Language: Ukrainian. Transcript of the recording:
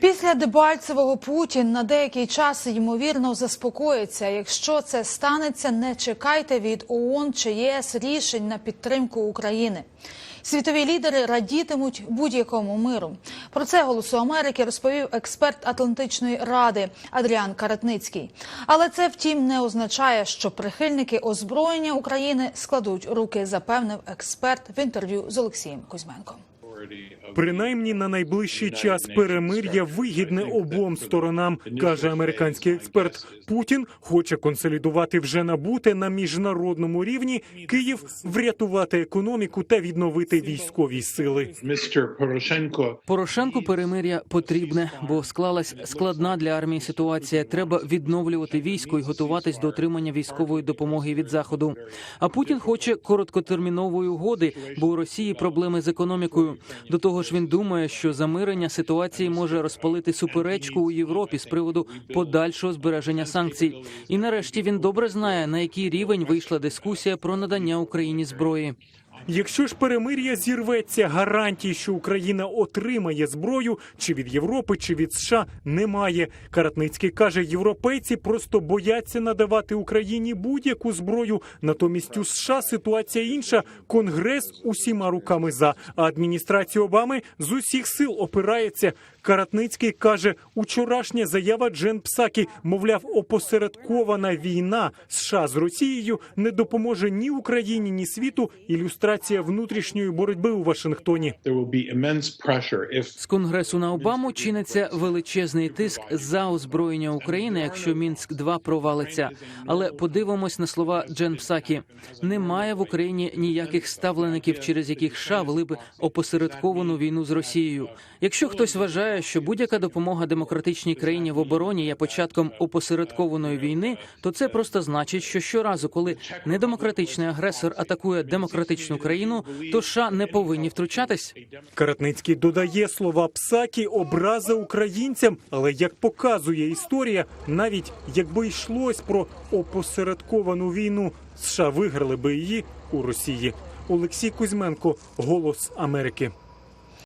Після Дебальцевого Путін на деякий час ймовірно заспокоїться. Якщо це станеться, не чекайте від ООН чи ЄС рішень на підтримку України. Світові лідери радітимуть будь-якому миру. Про це голосу Америки розповів експерт Атлантичної ради Адріан Каратницький. Але це, втім, не означає, що прихильники озброєння України складуть руки, запевнив експерт в інтерв'ю з Олексієм Кузьменком. Принаймні на найближчий час перемир'я вигідне обом сторонам, каже американський експерт. Путін хоче консолідувати вже набуте на міжнародному рівні. Київ врятувати економіку та відновити військові сили. Poroshenko Порошенку перемир'я потрібне, бо склалась складна для армії ситуація. Треба відновлювати військо і готуватись до отримання військової допомоги від заходу. А Путін хоче короткотермінової угоди, бо у Росії проблеми з економікою. До того ж, він думає, що замирення ситуації може розпалити суперечку у Європі з приводу подальшого збереження санкцій. І нарешті він добре знає на який рівень вийшла дискусія про надання Україні зброї. Якщо ж перемир'я зірветься, гарантій, що Україна отримає зброю, чи від Європи, чи від США, немає. Каратницький каже, європейці просто бояться надавати Україні будь-яку зброю. Натомість у США ситуація інша. Конгрес усіма руками за а адміністрація Обами з усіх сил опирається. Каратницький каже, учорашня заява Джен Псакі, мовляв, опосередкована війна США з Росією не допоможе ні Україні, ні світу. Ілюстрація внутрішньої боротьби у Вашингтоні. З конгресу на Обаму чиниться величезний тиск за озброєння України, якщо мінськ 2 провалиться. Але подивимось на слова Джен Псакі. Немає в Україні ніяких ставлеників, через яких США вели б опосередковану війну з Росією. Якщо хтось вважає, що будь-яка допомога демократичній країні в обороні є початком опосередкованої війни, то це просто значить, що щоразу, коли недемократичний агресор атакує демократичну країну, то США не повинні втручатись. Каратницький додає слова Псакі образи українцям, але як показує історія, навіть якби йшлось про опосередковану війну, США виграли би її у Росії. Олексій Кузьменко, Голос Америки.